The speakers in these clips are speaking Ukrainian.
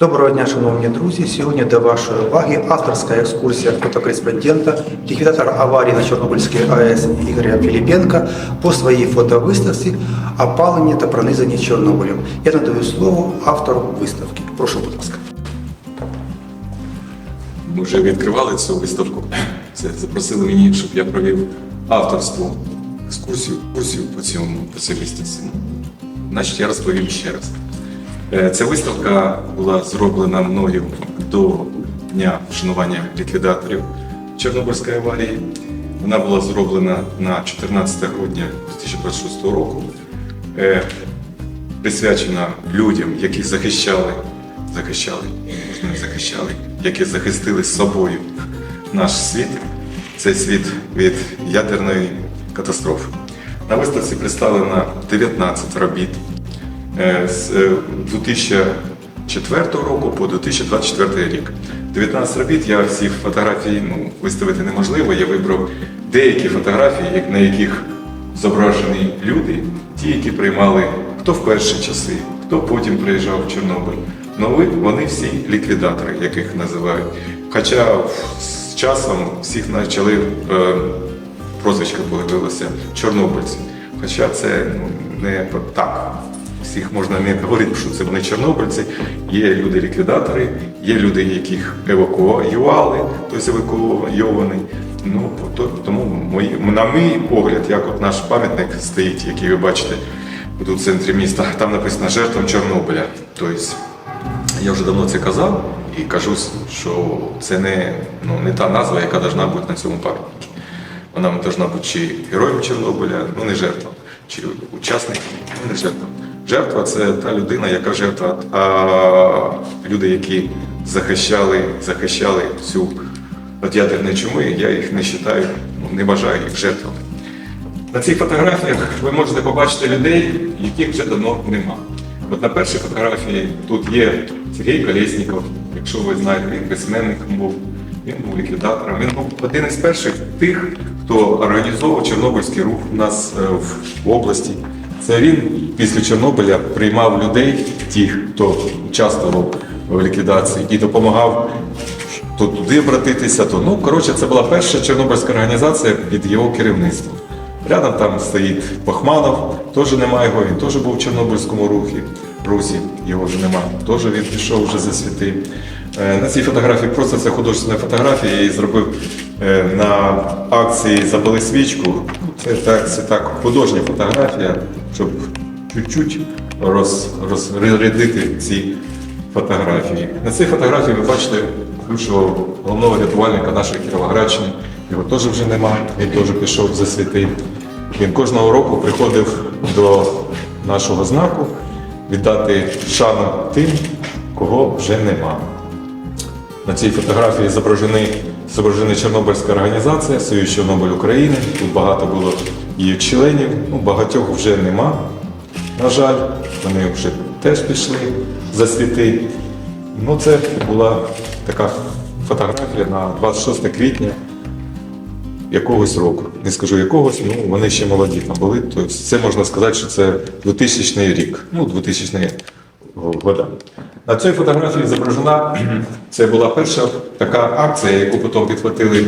Доброго дня, шановні друзі. Сьогодні до вашої уваги авторська екскурсія фотокореспондента, ліквідатора аварії на Чорнобильській АЕС Ігоря Філіпенка по своїй фотовиставці «Опалення та пронизані Чорнобилем. Я надаю слово автору виставки. Прошу, будь ласка. Ми вже відкривали цю виставку. Це запросили мені, щоб я провів авторську екскурсію, екскурсію по цьому по цій виставці. Значить, я розповім ще раз. Е, Ця виставка була зроблена мною до дня вшанування ліквідаторів Чорнобильської аварії. Вона була зроблена на 14 грудня 2026 року. Е, Присвячена людям, які захищали, захищали, можна захищали, які захистили собою наш світ, цей світ від ядерної катастрофи. На виставці представлено 19 робіт з е, 2004 року по 2024 рік. 19 робіт я всі фотографії ну, виставити неможливо. Я вибрав деякі фотографії, на яких зображені люди, ті, які приймали хто в перші часи, хто потім приїжджав в Чорнобиль. Ну, вони всі ліквідатори, яких називають. Хоча з часом всіх почали е, прозвичка появилося чорнобильці. Хоча це ну, не так. Всіх можна не говорити, що це вони чорнобильці. Є люди-ліквідатори, є люди, яких евакуювали, тобто евакуйований. Ну, то- тому мої, на мій погляд, як от наш пам'ятник стоїть, який ви бачите тут в центрі міста, там написано жертвам Чорнобиля. Тобто я вже давно це казав і кажу, що це не, ну, не та назва, яка повинна бути на цьому пам'ятнику. Вона повинна бути чи героєм Чорнобиля, ну не жертвам, чи учасником, ну не жертвам. Жертва це та людина, яка жертва, а люди, які захищали, захищали цю від ядерної чуми, я їх не вважаю, ну, не вважаю їх жертвами. На цих фотографіях ви можете побачити людей, яких вже давно нема. От на першій фотографії тут є Сергій Колєсніков, якщо ви знаєте, він письменником був, він був ліквідатором. Він був один із перших тих, хто організовував Чорнобильський рух у нас е, в області. Це він після Чорнобиля приймав людей, тих, хто участвував в ліквідації, і допомагав то туди обратитися, то ну коротше, це була перша чорнобильська організація під його керівництвом. Рядом там стоїть Бахманов, теж немає його, він теж був в Чорнобильському рухі, русі, його вже немає, теж він пішов вже за світи. Е, На цій фотографії просто це художня фотографія, я її зробив е, на акції Запали свічку. Це так, це так художня фотографія, щоб чуть-чуть роз, розрядити ці фотографії. На цій фотографії ви бачите бившого головного рятувальника нашої Кіровоградщини. Його теж вже нема, він теж пішов за світи. Він кожного року приходив до нашого знаку віддати шану тим, кого вже нема. На цій фотографії зображені, зображена Чорнобильська організація, Союз Чорнобиль України. Тут багато було її членів, ну, багатьох вже нема. На жаль, вони вже теж пішли за світи. Ну, це була така фотографія на 26 квітня якогось року. Не скажу якогось, ну вони ще молоді там були. Тобто це можна сказати, що це 2000 рік. Ну, 2000 года. На цій фотографії зображена, це була перша така акція, яку потім підхватили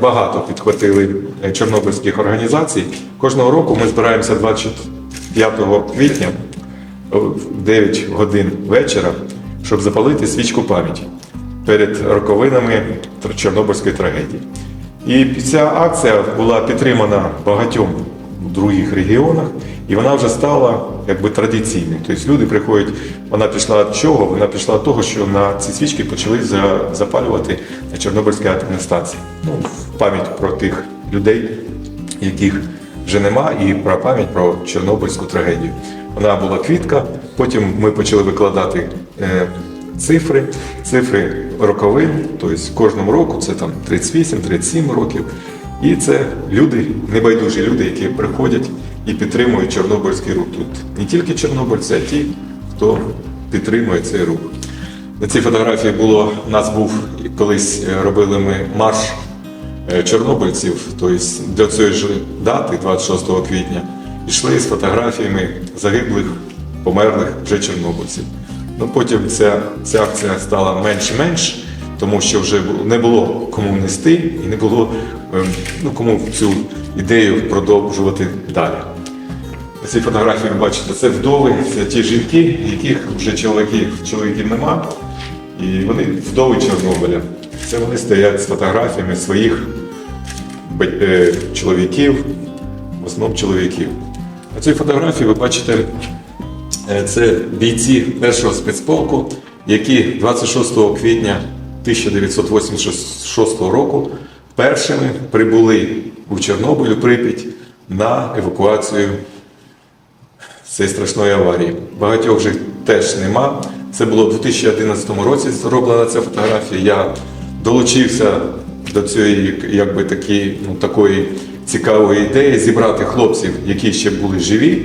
багато підхватили е, чорнобильських організацій. Кожного року ми збираємося 25 квітня в 9 годин вечора, щоб запалити свічку пам'яті перед роковинами Чорнобильської трагедії. І ця акція була підтримана багатьом в других регіонах, і вона вже стала якби традиційною. Тобто люди приходять, вона пішла від чого? Вона пішла від того, що на ці свічки почали запалювати на Чорнобильській атомній станції. Ну, пам'ять про тих людей, яких вже нема, і про пам'ять про Чорнобильську трагедію. Вона була квітка, потім ми почали викладати е, цифри, цифри роковин, тобто кожному року це там 38-37 років. І це люди, небайдужі люди, які приходять і підтримують Чорнобильський рух. Тут не тільки чорнобильці, а ті, хто підтримує цей рух. На цій фотографії було, у нас був колись е, робили ми марш е, чорнобильців, тобто до цієї ж дати, 26 квітня, йшли з фотографіями загиблих, померлих вже чорнобильців. Ну, потім ця, ця акція стала менш-менш, тому що вже не було кому нести і не було ем, ну, кому цю ідею продовжувати далі. Цій фотографії ви бачите, це вдови, це ті жінки, яких вже чоловіків, чоловіків нема, і вони вдови Чорнобиля. Це вони стоять з фотографіями своїх е, чоловіків, в основному чоловіків. На цій фотографії ви бачите, е, це бійці першого спецполку, які 26 квітня 1986 року першими прибули у Чорнобиль, у Прип'ять на евакуацію цієї страшної аварії. Багатьох вже теж нема. Це було у 2011 році зроблена ця фотографія. Я долучився до цієї якби такі, ну, такої цікавої ідеї зібрати хлопців, які ще були живі.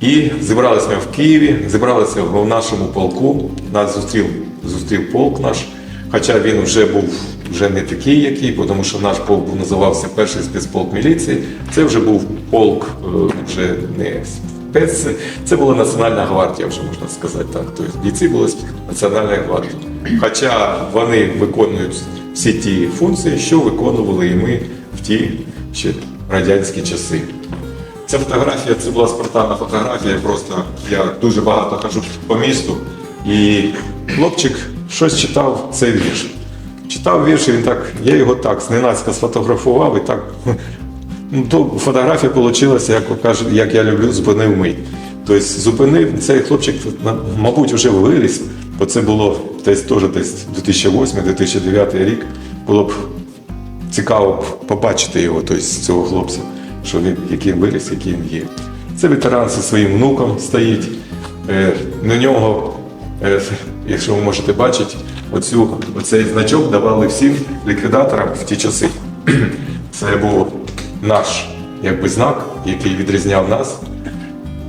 І зібралися ми в Києві, зібралися в нашому полку. Нас зустрів, зустрів полк наш. Хоча він вже був вже не такий, який, тому що наш полк називався перший спецполк міліції. Це вже був полк е, вже не спец, це була Національна гвардія, вже можна сказати так. Тобто бійці були Національної гвардії. Хоча вони виконують всі ті функції, що виконували і ми в ті ще радянські часи. Ця фотографія це була спортивна фотографія. Просто я дуже багато хожу по місту, і хлопчик щось читав цей вірш. Читав вірш, і він так, я його так зненацька сфотографував і так. Ну, то фотографія вийшла, як кажуть, як я люблю, зупинив мить. Тобто зупинив цей хлопчик, мабуть, вже виріс, бо це було десь теж десь 2008-2009 рік. Було б цікаво побачити його, тобто цього хлопця, що він він виріс, він є. Це ветеран зі своїм внуком стоїть. Е, на нього, якщо ви можете бачити, оцю, оцей значок давали всім ліквідаторам в ті часи. Це був наш якби, знак, який відрізняв нас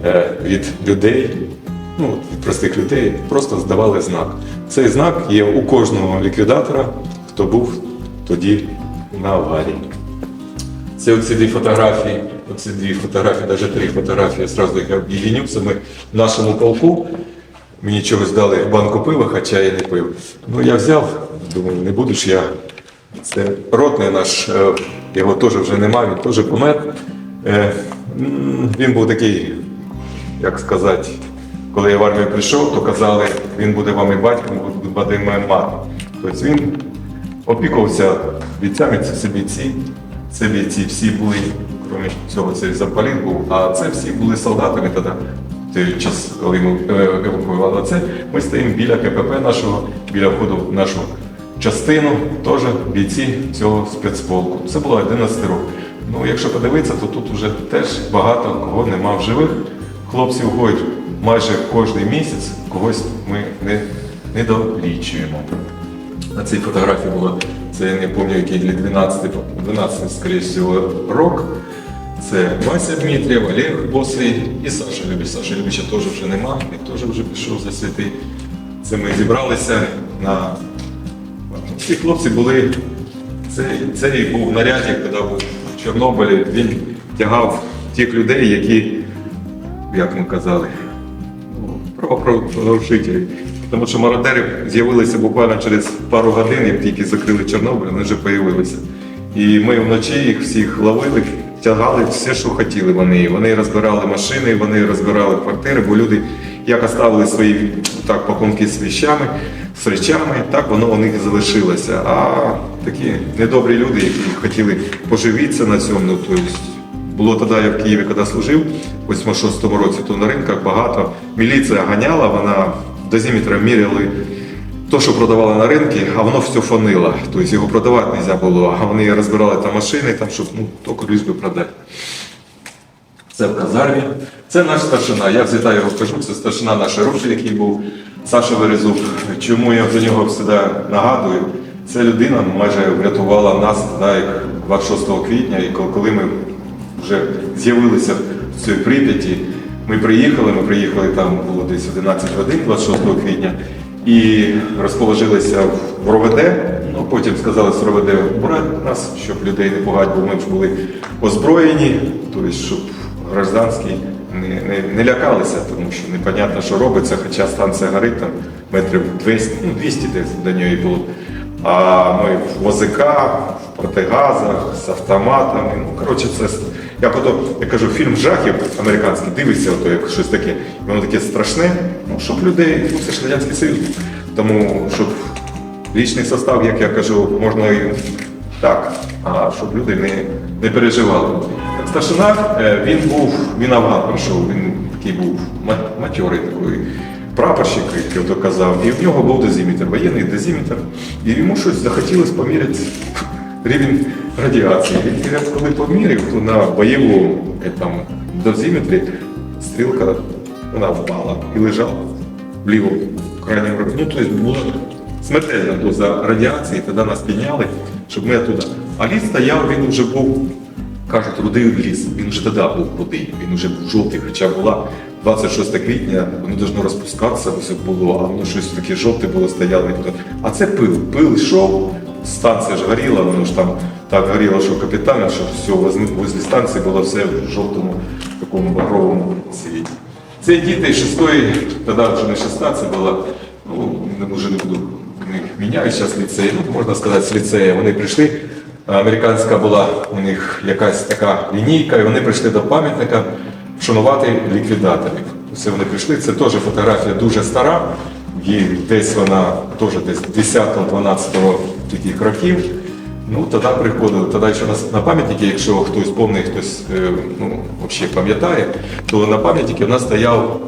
е, від людей, ну, від простих людей, просто здавали знак. Цей знак є у кожного ліквідатора, хто був тоді на аварії. Це оці дві фотографії, оці дві фотографії, навіть три фотографії, я сразу їх об'єдню. Це ми в нашому полку. Мені чогось дали банку пива, хоча я не пив. Ну я взяв, думаю, не буду ж я. Це ротний наш, е, його теж вже немає, він теж помер. Е, Він був такий, як сказати, коли я в армію прийшов, то казали, він буде вам і батьком, буде моя мати. Тобто він опікувався бійцями, це всі бійці. Це бійці всі були, крім цього, це замполіт був, а це всі були солдатами тоді. Той час, коли ми е, евакуювали це, ми стоїмо біля КПП нашого, біля входу в нашу частину, теж бійці цього спецполку. Це було 11 років. Ну, якщо подивитися, то тут вже теж багато кого нема в живих. Хлопці входять майже кожен місяць, когось ми не, не долічуємо. На цій фотографії було, це я не пам'ятаю, який для 12, 12 скоріше всього, рок. Це Вася Дмитрієв, Олег Босий і Саша Любич. Саша Любича теж вже нема, він теж вже пішов за святий. Це ми зібралися на. Всі хлопці були. Цей, цей був нарядник, коли був в Чорнобилі. Він тягав тих людей, які, як ми казали, правопорушителі. Тому що мародери з'явилися буквально через пару годин, як тільки закрили Чорнобиль, вони вже з'явилися. І ми вночі їх всіх ловили, тягали все, що хотіли вони. Вони розбирали машини, вони розбирали квартири, бо люди як оставили свої так, пакунки з віщами, з речами, так воно у них і залишилося. А такі недобрі люди, які хотіли поживитися на цьому, ну, то було тоді, я в Києві, коли служив, у 86-му році, то на ринках багато. Міліція ганяла, вона дозиметром міряли то, що продавали на ринку, а воно все фонило. Тобто його продавати не можна було, а вони розбирали там машини, там, щоб ну, тільки лиш би продати. Це в казармі. Це наш старшина. Я завжди його кажу, це старшина нашої роти, який був Саша Верезук. Чому я за нього завжди нагадую? Ця людина майже врятувала нас да, 26 квітня, і коли ми вже з'явилися в цій Прип'яті, ми приїхали, ми приїхали там було десь 11 годин 26 квітня і розположилися в РОВД. Ну, потім сказали з РОВД брати нас, щоб людей не пугати, бо ми ж були озброєні, тобто, щоб гражданський не, не, не лякалися, тому що непонятно, що робиться, хоча станція горить там метрів 200, ну 200 десь до неї було. А ми в возиках, в протигазах, з автоматами. Ну, коротше, це с- як я кажу, фільм жахів американський, дивишся, ото, як щось таке, і воно таке страшне, ну, щоб людей, ну це ж Радянський Союз. Тому щоб лічний состав, як я кажу, можна і так, а щоб люди не, не переживали. Старшина, е, він був, він авгал пройшов, він такий був ма- матьорий такий прапорщик, як я то казав, і в нього був дозиметр, воєнний дозиметр, і йому щось захотілося поміряти рівень радіації. Каже, коли поміряв, то на бойовому е, там, дозиметрі стрілка вона впала і лежала в лівому крайньому року. Ну, тобто була смертельна доза радіації, тоді нас підняли, щоб ми туди. А ліс стояв, він вже був, кажуть, рудий ліс. Він вже тоді був рудий, він вже був жовтий, хоча була 26 квітня, воно должно розпускатися, все було, а воно щось таке жовте було, стояло. А це пил. Пил йшов, станція ж горіла, воно ж там так горіло, що капітально, що все возле станції було все в жовтому такому багровому світі. Це діти шестої, тоді вже не шеста, це була, ну, вже не буду, не міняю зараз ліцей, ну, можна сказати, з ліцею. Вони прийшли, американська була у них якась така лінійка, і вони прийшли до пам'ятника вшанувати ліквідаторів. Все вони прийшли, це теж фотографія дуже стара, їй десь вона теж десь 10-12 таких років. Ну, тоді приходили, тоді ще на, пам'ятники, якщо хтось повний, хтось е, ну, взагалі пам'ятає, то на пам'ятнику в нас стояв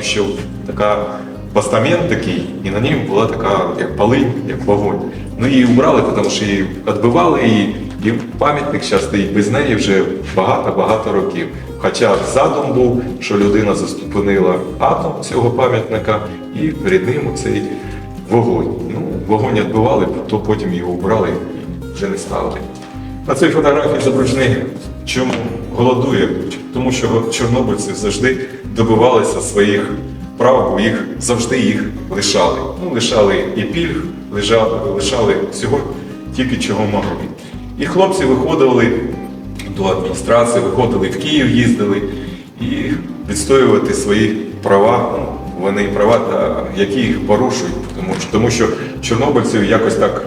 ще така постамент такий, і на ній була така як полинь, як вогонь. Ну її убрали, тому що її відбивали її, і пам'ятник зараз стоїть без неї вже багато-багато років. Хоча задум був, що людина заступинила атом цього пам'ятника і перед ним цей вогонь. Ну, вогонь відбивали, то потім його убрали і вже не ставили. На цій фотографії зображений, чому голодує, тому що чорнобильці завжди добивалися своїх прав, бо їх завжди їх лишали. Ну, лишали і пільг, лишали всього тільки чого могли. І хлопці виходили до адміністрації, виходили в Київ, їздили і відстоювати свої права. Ну, вони права, які їх порушують, тому що, чорнобильців якось так,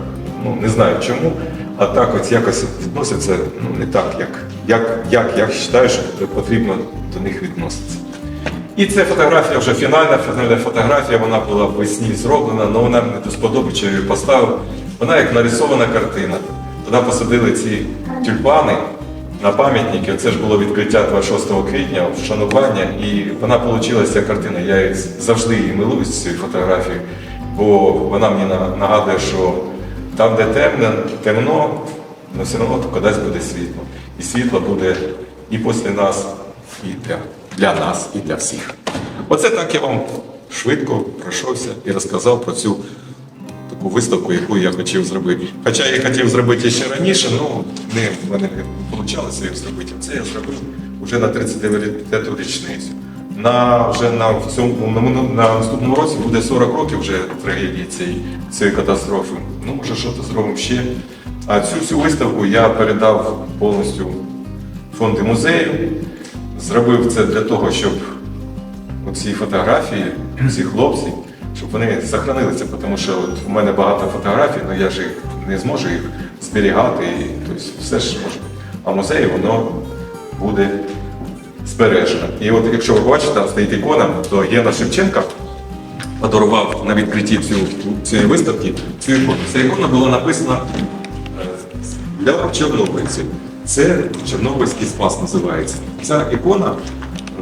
ну не знаю чому, а так ось якось відносяться ну, не так, як, як, як я вважаю, що потрібно до них відноситися. І це фотографія вже фінальна, фінальна фотографія, вона була весні зроблена, але вона мені до сподоби, що я її поставив. Вона як нарисована картина. Туди посадили ці тюльпани на пам'ятники. Це ж було відкриття 26 квітня, вшанування, і вона вийшла ця картина. Я завжди її милуюсь цією фотографією, бо вона мені нагадує, що там, де темно, темно, але все одно кудись буде світло. І світло буде і після нас, і для, для нас, і для всіх. Оце так я вам швидко пройшовся і розказав про цю таку виставку, яку я хотів зробити. Хоча я хотів зробити ще раніше, ну не в мене не вийшло їх зробити. Це я зробив вже на 39-ту річницю. На вже на цьому на, наступному році буде 40 років вже трагедії цієї, цієї катастрофи. Ну може щось зробимо ще. А цю всю виставку я передав повністю фонди музею. Зробив це для того, щоб оці фотографії, ці хлопці, щоб вони сохранилися, тому що от у мене багато фотографій, але я ж їх не зможу їх зберігати, і, тобто все ж може. А в музеї воно буде збережено. І от якщо ви бачите, там стоїть ікона, то Гена Шевченка подарував на відкритті цієї виставки цю ікону. Ця ікона була написана е, для чорнобильців. Це Чорнобильський спас називається. Ця ікона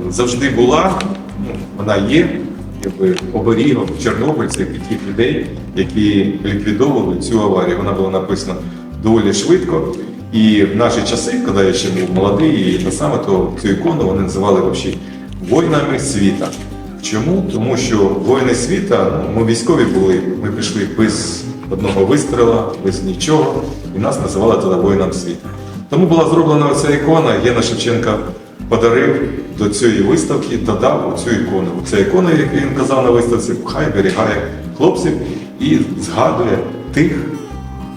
завжди була, ну, вона є якби, оберігом чорнобильців і тих людей, які ліквідовували цю аварію. Вона була написана доволі швидко. І в наші часи, коли я ще був молодий, і саме то цю ікону вони називали взагалі воїнами світа. Чому? Тому що воїни світа, ну, ми військові були, ми пішли без одного вистріла, без нічого, і нас називали тоді воїнам світа. Тому була зроблена ця ікона, Єна Шевченка подарив до цієї виставки, додав оцю ікону. Ця ікона, як він казав на виставці, хай берігає хлопців і згадує тих,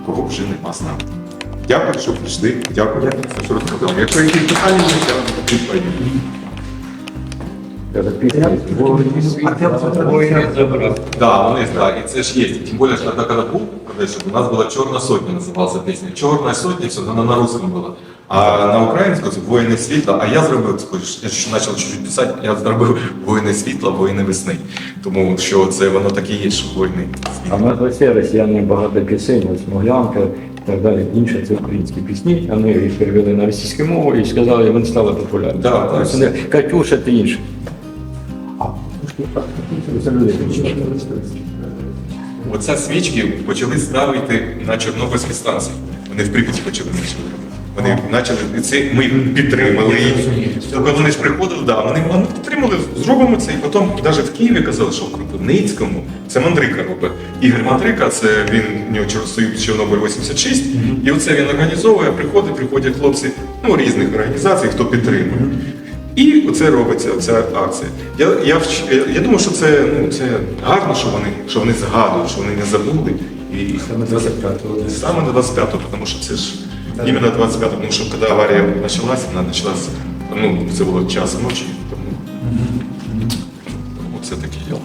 кого вже нема з нами. Дякую, що прийшли. Дякую, що розказали. Якщо якісь питання, я відповім. Да, вони да, і це ж є. Тим більше, що тоді, коли був, у нас була Чорна сотня, називалася пісня. Чорна сотня, все, вона на русском була. А на українську це воїни світла, а я зробив, я ще почав чуть-чуть писати, я зробив воїни світла, воїни весни. Тому що це воно так і є, що воїни А світла. нас в Росії росіяни багато пісень, ось Моглянка і так далі. Інше це українські пісні. Вони їх перевели на російську мову і сказали, вони стали популярними. Да, так. Катюша ти інше. А, це. Оце свічки почали ставити на Чорнобильській станції. Вони в Прип'яті почали почали. Вони почали, і це ми їх підтримали. І коли вони ж приходили, да, вони вони підтримали, зробимо це. І потім навіть в Києві казали, що в Кропивницькому це мандрика робить. Ігор Мандрика, це він у нього Чор- Союз Чорнобиль 86. І оце він організовує, приходить, приходять хлопці ну, різних організацій, хто підтримує. І оце робиться, ця акція. Я, я, я, я думаю, що це, ну, це гарно, що вони, що вони згадують, що вони не забули. І Саме 25-го. саме 25-го, тому що це ж іменно 25-го, что когда авария началась, она началась, ну, це було час ночі, тому, вот все-таки діло.